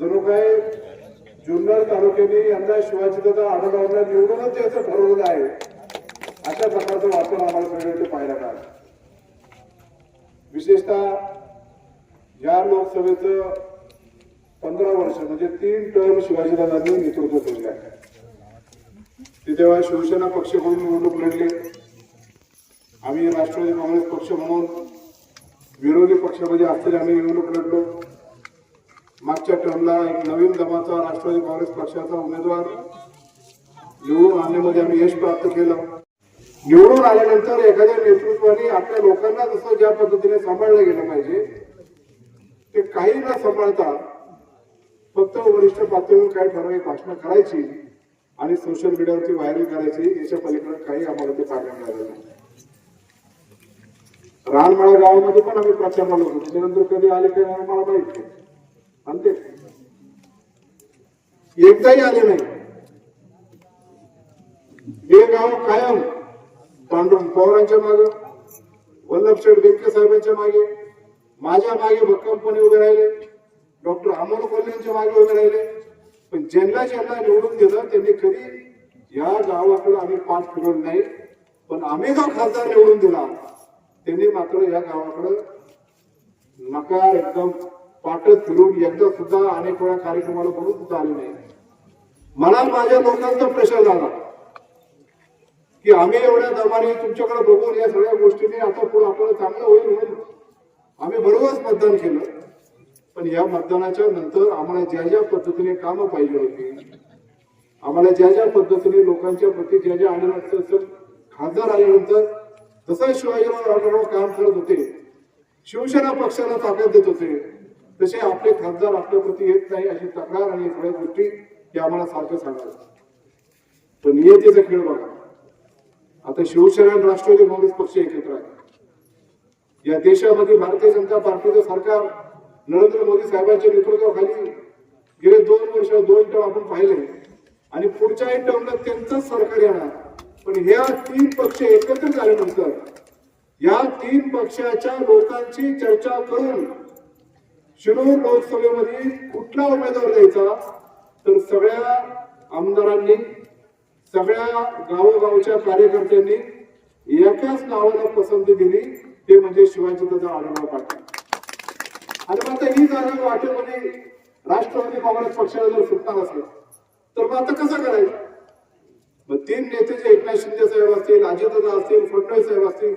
जणू काय जुन्नर तालुक्याने यंदा शिवाजीदादा आढळरावांना निवडूनच याचं ठरवलेलं आहे. अशा प्रकारचं वातावरण आम्हाला सगळं पाहायला मिळालं. विशेषतः या लोकसभेचं पंधरा वर्ष म्हणजे तीन टर्म शिवाजीदादांनी नेतृत्व केलेलं आहे. ते तेव्हा शिवसेना पक्ष म्हणून निवडणूक लढले आम्ही राष्ट्रवादी काँग्रेस पक्ष म्हणून विरोधी पक्षामध्ये असलेले आम्ही निवडणूक लढलो. मागच्या टर्मला एक नवीन दमाचा राष्ट्रवादी काँग्रेस पक्षाचा उमेदवार निवडून आणण्यामध्ये आम्ही यश प्राप्त केलं. निवडून आल्यानंतर एखाद्या नेतृत्वाने आपल्या लोकांना जसं ज्या पद्धतीने सांभाळलं गेलं पाहिजे ते काही न सांभाळता फक्त वरिष्ठ पातळीवर काही ठराविक भाषणं करायची आणि सोशल मीडियावरती व्हायरल करायची याच्या पलीकडे काही आम्हाला ते पाहायला मिळालं नाही. रानमाळा गावामध्ये पण आम्ही प्रचारला होतो. त्याच्यानंतर कधी आले काही मला माहिती नाही आणि ते एकदाही आले नाही. हे गाव कायम पांडुरंग पवारांच्या मागे वल्लभशेठ बेनके साहेबांच्या मागे माझ्या मागे भक्कमपणे उभे राहिले. डॉक्टर अमोल कोल्ह्यांच्या मागे उभे राहिले. पण ज्यांना ज्यांना निवडून दिलं त्यांनी कधी या गावाकडे आम्ही पाठ फिरवलं नाही. पण आम्ही जो खासदार निवडून दिला त्यांनी मात्र या गावाकडं नकार एकदम पाठच फिरून एकदा सुद्धा अनेक वेळा कार्यक्रमाला बोलून सुद्धा आले नाही. मला माझ्या लोकांचा प्रेशर झाला की आम्ही एवढ्या दमाने तुमच्याकडे बघून या सगळ्या गोष्टींनी आता पुढे आपल्याला चांगलं होईल होईल आम्ही बरोबरच मतदान केलं. पण या मतदानाच्या नंतर आम्हाला ज्या ज्या पद्धतीने कामं पाहिजे होती आम्हाला ज्या ज्या पद्धतीने लोकांच्या प्रती ज्या ज्या आल्यानंतर खासदार आल्यानंतर जसं शिवाजीराव राठोड काम करत होते शिवसेना पक्षाला ताकद देत होते तसे आपले खासदार आपल्या प्रती येत नाही अशी तक्रार आणि सगळ्या गोष्टी हे आम्हाला सारखं सांगतात पण नियतीचा खेळ बघा. आता शिवसेना आणि राष्ट्रवादी काँग्रेस पक्ष एकत्र आहे या देशामध्ये भारतीय जनता पार्टीचं सरकार नरेंद्र मोदी साहेबांच्या नेतृत्वाखाली गेले दोन वर्ष दोन टर्म आपण पाहिले. आणि पुढच्याही टर्मला त्यांचंच सरकार येणार. पण ह्या तीन पक्ष एकत्र झाल्यानंतर या तीन पक्षाच्या लोकांची चर्चा करून शिरूर लोकसभेमध्ये कुठला उमेदवार द्यायचा तर सगळ्या आमदारांनी सगळ्या गावोगावच्या कार्यकर्त्यांनी एकाच नावाला पसंती दिली ते म्हणजे शिवाजीदादा आढळराव पाटील. आणि आता ही जागा वाटेमध्ये राष्ट्रवादी काँग्रेस पक्षाला जर सुटणार असलं तर मग आता कसं करायचं? मग तीन नेते जे एकनाथ शिंदे साहेब असतील अजितदादा असतील फडणवीस साहेब असतील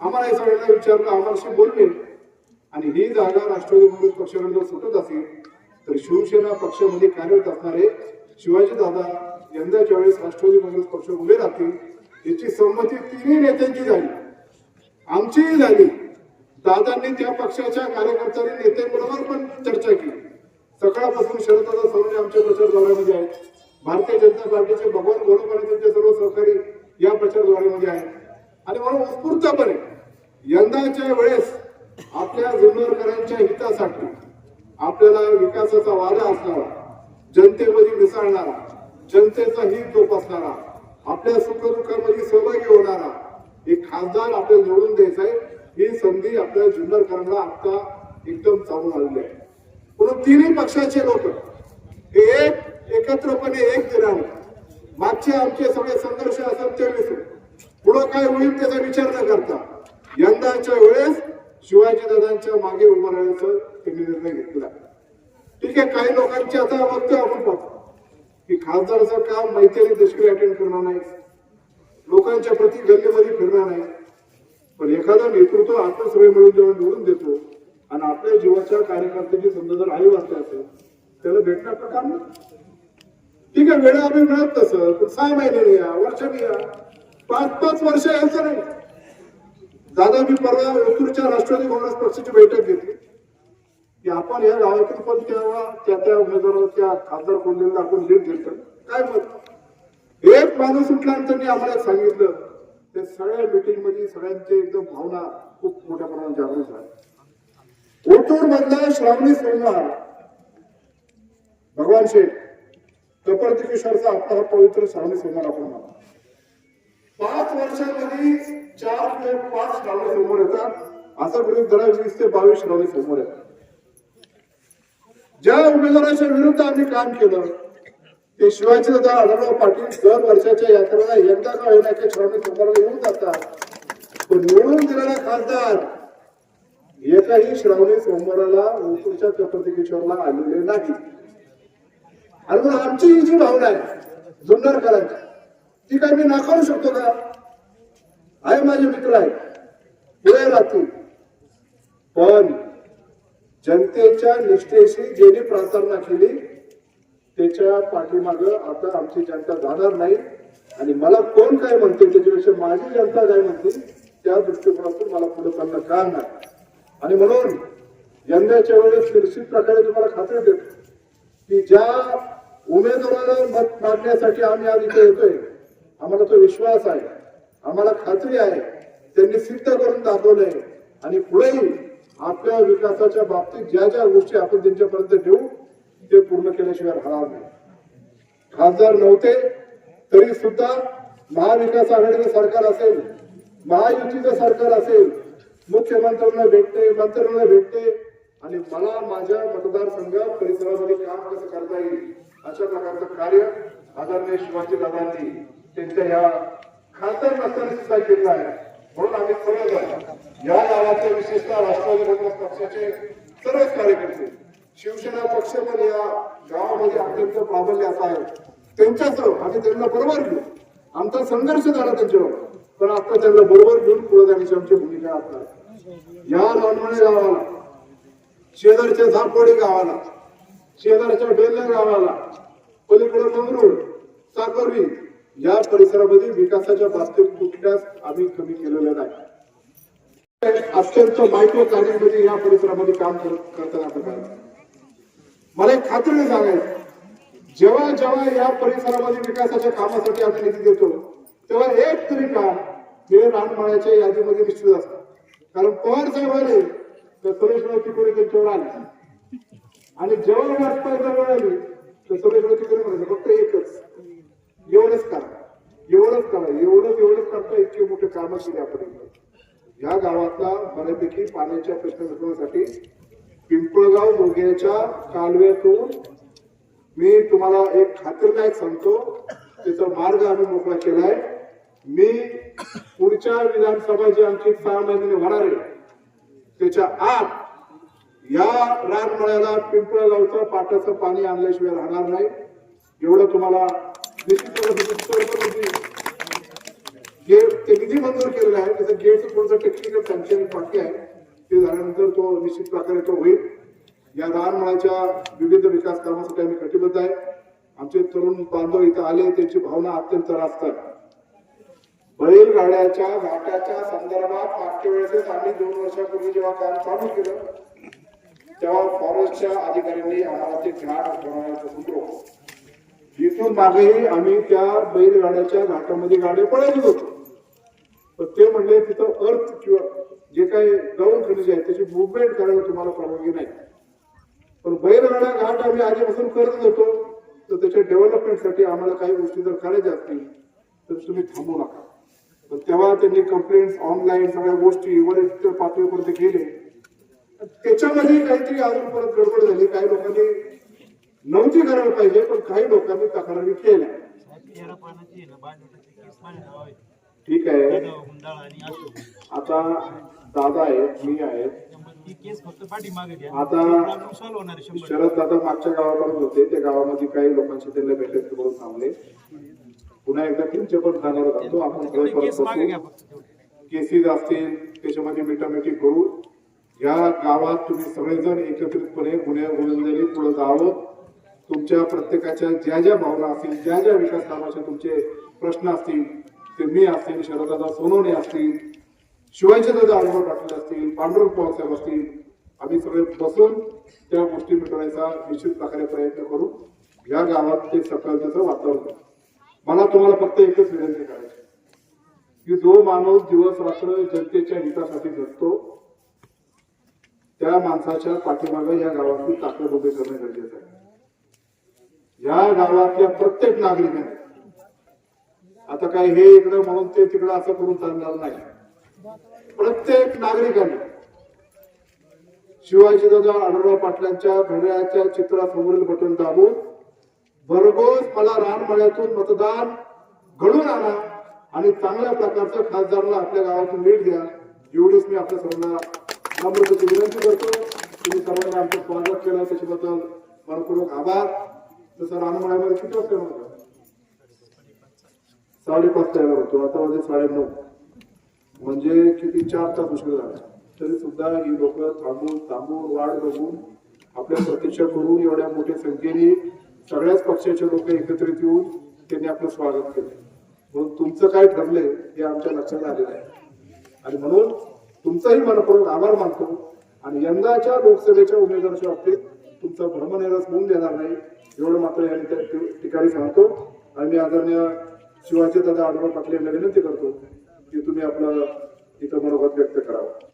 आम्हाला या सगळ्यांना विचारलं आम्हाला बोलले आणि ही जागा राष्ट्रवादी काँग्रेस पक्षाकडे जर सुटत असेल तर शिवसेना पक्षामध्ये कार्यरत असणारे शिवाजी दादा यंदाच्या वेळेस राष्ट्रवादी काँग्रेस पक्ष उभे राहतील याची संमती तिन्ही नेत्यांची झाली. आमचीही झाली. दादांनी त्या पक्षाच्या कार्यकर्त्यांनी नेत्यांबरोबर पण चर्चा केली. सकाळपासून शरददादा सोनवणे आमच्या प्रचार दौऱ्यामध्ये आहेत. भारतीय जनता पार्टीचे भगवान गोडोपाने त्यांचे सर्व सहकारी या प्रचार दौऱ्यामध्ये आहेत. आणि म्हणून उत्स्फूर्तपणे यंदाच्या वेळेस आपल्या जुन्नरकरांच्या हितासाठी आपल्याला विकासाचा वादा असणारा जनतेमध्ये मिसळणारा जनतेचा हित जोपासणारा आपल्या सुखदुःखामध्ये सहभागी होणारा एक खासदार आपल्याला निवडून द्यायचा आहे. ही संधी आपल्या जुन्नरकरांना आता एकदम चालून आलेली आहे. म्हणून तिन्ही पक्षाचे लोक हे एक एकत्रपणे एक दिनाने मागचे आमचे सगळे संघर्ष असतात ते विसरून पुढं काय होईल त्याचा विचार न करता यंदाच्या वेळेस शिवाजीदादांच्या मागे उभं राहण्याचा त्यांनी निर्णय घेतला. ठीक आहे काही लोकांची आता वक्तव्य आपण पाहतो की खासदाराचं काम मैत्री दुष्करी अटेंड करणार नाही लोकांच्या प्रति गल्लीमध्ये फिरणार नाही पण एखादा नेतृत्व आपण मिळून जेव्हा निवडून देतो आणि आपल्या जीवाच्या कार्यकर्त्याची समजा जर आई वाचते असेल त्याला भेटणार प्रकार नाही. ठीक आहे वेळा आम्ही मिळत तसं पण सहा महिन्याने या वर्षाने या. पाच पाच वर्ष यायचं नाही. दादा मी परवा ओतूरच्या राष्ट्रवादी काँग्रेस पक्षाची बैठक घेतली. की आपण या गावातील पण तेव्हा त्या त्या उमेदवाराला त्या खासदार कोल्हेला आपण लीड देतो. काय मत? एक माणूस उठल्यानंतर त्यांनी आम्हाला सांगितलं. ते सगळ्या मिटिंगमध्ये सगळ्यांचे एकदम भावना खूप मोठ्या प्रमाणात जागृत झाल्या ओतूर मधला श्रावणी सोमवार भगवान शेठ कपर्तिकेश्वरचा आपला हा पवित्र श्रावणी सोमवार आपण मानतो. पाच वर्षामध्ये चार किंवा पाच श्रावणी समोर येतात. असं गृहित धरा वीस ते बावीस श्रावणी समोर येतात. ज्या उमेदवाराच्या विरुद्ध आम्ही काम केलं ते शिवाजी दादा आढळराव पाटील दर वर्षाच्या यात्रेला एकदा का येण्याच्या श्रावणी सोमवाराला येऊन जातात. पण निवडून दिलेला खासदार एकाही श्रावणी सोमवाराला ओतूरच्या चतुर्थिकेश्वरला आलेले नाही. आणि मग आमची ही जी भावना आहे जुन्नरकरांची ती काय मी नाकारू शकतो का? आहे माझे मित्र आहे पुढे राहतील पण जनतेच्या निष्ठेशी ज्यांनी प्रार्थना केली त्याच्या पाठीमाग आता आमची जनता जाणार नाही. आणि मला कोण काय म्हणते त्याच्यापेक्षा माझी जनता काय म्हणते त्या दृष्टिकोनातून मला पुढे चालणं काम नाही आणि म्हणून यंदाच्या वेळेस निश्चित प्रकारे तुम्हाला खात्री देतो की ज्या उमेदवाराला मत मागण्यासाठी आम्ही आज इथे येतोय आम्हाला तो विश्वास आहे. आम्हाला खात्री आहे. त्यांनी सिद्ध करून दाखवलंय. आणि पुढेही आपल्या विकासाच्या बाबतीत ज्या ज्या गोष्टी आपण त्यांच्यापर्यंत ठेवू ते पूर्ण केल्याशिवाय राहणार नाही. खासदार नव्हते तरी सुद्धा महाविकास आघाडीचं सरकार असेल महायुतीचं सरकार असेल मुख्यमंत्र्यांना भेटते मंत्र्यांना भेटते आणि मला माझ्या मतदारसंघ परिसरामध्ये काम कसं करता येईल अशा प्रकारचं कार्य आदरणीय शिवाजी दादांनी त्यांच्या या खासदार नसताना सुद्धा घेतला आहे म्हणून आम्ही सर्वजण या गावाचे विशेषतः राष्ट्रवादी काँग्रेस पक्षाचे सर्वच कार्यकर्ते. शिवसेना पक्ष पण या गावामध्ये अत्यंत प्राबल्य असा आहे. त्यांच्यासह आम्ही त्यांना बरोबर घेऊ. आमचा संघर्ष झाला त्यांच्यावर. पण आता त्यांना बरोबर घेऊन पुढे जाण्याची आमची भूमिका असणार या लोणवणे गावाला शेजारच्या झापवाडी गावाला शेजारच्या बेल्ल्या गावाला पलीकडे मंगरूळ साकोरी या परिसरामध्ये विकासाच्या बाबतीत कुठल्याच आम्ही कमी केलेलं नाही. अत्यंत मायक्रो मध्ये या परिसरामध्ये काम करत- करताना मला एक खात्रीने सांगायचं. जेव्हा जेव्हा या परिसरामध्ये विकासाच्या कामासाठी आम्ही निधी देतो तेव्हा एक तरी काम हे रानमाळ्याच्या यादीमध्ये निश्चित असतात कारण पवार साहेब आले तर सुरेश तिकोरे त्यांच्यावर आले. आणि जेव्हा वाटपाय जवळ आली तर सुरेश तिकोरे म्हणाले फक्त एकच. एवढंच करा. एवढंच करा. एवढंच एवढंच करता इतके मोठे कामं केली आपण या गावातला बऱ्यापैकी पाण्याच्या प्रश्न सोडवण्यासाठी पिंपळगाव बोग्याच्या कालव्यातून मी तुम्हाला एक खात्रीदायक सांगतो. त्याचा मार्ग आम्ही मोकळा केलाय. मी पुढच्या विधानसभा जी आमची सहा महिन्याने होणार आहे त्याच्या आत या रानमळ्याला पिंपळगावचं पाटाचं पाणी आणल्याशिवाय राहणार नाही. एवढं तुम्हाला गेट ते निधी मंजूर केलेला आहे त्याचं गेटचं थोडंसं टेक्निकल सँक्शन बाकी आहे. ते झाल्यानंतर तो निश्चित प्रकारे तो होईल. या रानमाळ्याच्या विविध विकास कामासाठी आम्ही कटिबद्ध आहे. आमचे तरुण बांधव इथं आले त्यांची भावना अत्यंत रास्त आहे. बैलगाड्याच्या घाटाच्या संदर्भात मागच्या वेळेस आम्ही दोन वर्षापूर्वी जेव्हा काम चालू केलं तेव्हा फॉरेस्टच्या अधिकाऱ्यांनी आम्हाला ते घाट बनवण्याचं सुचवलं इथून मागेही आम्ही त्या बैलगाड्याच्या घाटामध्ये गाड्या पळवत होतो. पण ते म्हणले तिथं अर्थ किंवा जे काही गौण खनिज आहे त्याची मुवमेंट करायला तुम्हाला परवानगी नाही. पण बैलगाडा घाट आम्ही आधीपासून करत होतो तर त्याच्या डेव्हलपमेंटसाठी आम्हाला काही गोष्टी जर करायच्या असतील तर तुम्ही थांबू नका. तर तेव्हा त्यांनी कंप्लेंट ऑनलाईन सगळ्या गोष्टी वरिष्ठ पातळीपर्यंत गेले. त्याच्यामध्ये काहीतरी अजून परत गडबड झाली. काही लोकांनी नव्हती करायला पाहिजे पण काही लोकांनी तक्रारी केल्या. ठीक आहे. आता दादा आहेत मी आहेत आता शरद दादा मागच्या गावाकडे होते त्या गावामध्ये काही लोकांशी त्यांना भेटत म्हणून थांबले. पुन्हा एकदा त्यांचे पण जाणार होतो आपण केसेस असतील त्याच्यामध्ये मिटामिटी करू. या गावात तुम्ही सगळेजण एकत्रितपणे गुन्ह्या गोविंदांनी पुढे जावं. तुमच्या प्रत्येकाच्या ज्या ज्या भावना असतील ज्या ज्या विकास कामाचे तुमचे प्रश्न असतील ते मी असतील शरददादा सोनवणे असतील शिवाजी दादा अनुभव पाटील असतील पांडुरंग पवार असतील आम्ही सगळे बसून त्या गोष्टी मिटवण्याचा निश्चित प्रकारे प्रयत्न करू. या गावात ते सकाळचं वातावरण मला तुम्हाला फक्त एकच विनंती करायची की जो माणूस दिवस रात्र जनतेच्या हितासाठी जगतो त्या माणसाच्या पाठीमागे या गावातली ताकद उभी करणं गरजेचं आहे. या गावातल्या प्रत्येक नागरिकाने. आता काय हे इकडं म्हणून ते तिकडं असं करून चालणार नाही. प्रत्येक नागरिकाने शिवाजीदादा आढळराव पाटलांच्या घड्याळाच्या चित्रासमोरील बटन दाबून भरघोस मला रानमळ्यातून मतदान घडून आणा आणि चांगल्या प्रकारचं खासदारला आपल्या गावातून भेट द्या. एवढीच मी आपल्या सर्वांना नम्रतेची विनंती करतो. तुम्ही सर्वांनी आमचं स्वागत केलं. त्याच्याबद्दल मनपूर्वक आभार. तसं रानमाळ्यामध्ये किती वाजता येणार होता? साडेपाचला येणार होतो. आता वाजले साडेनऊ. म्हणजे किती चार तास उशीर झाला. तरी सुद्धा ही लोक थांबून थांबून वाट बघून आपल्या प्रतीक्षा करून एवढ्या मोठ्या संख्येने सगळ्याच पक्षाचे लोक एकत्रित येऊन त्यांनी आपलं स्वागत केलं. म्हणून तुमचं काय ठरलंय हे आमच्या लक्षात आलेलं आहे. आणि म्हणून तुमचाही मनपूर्वक आभार मानतो. आणि यंदाच्या लोकसभेच्या उमेदवाराच्या बाबतीत तुमचा भ्रमनिरास होऊन देणार नाही. एवढं मात्र या ठिकाणी सांगतो. आणि मी आदरणीय शिवाजी दादा आढळराव पाटले यांना विनंती करतो की तुम्ही आपलं इथं मनोगत व्यक्त करावं.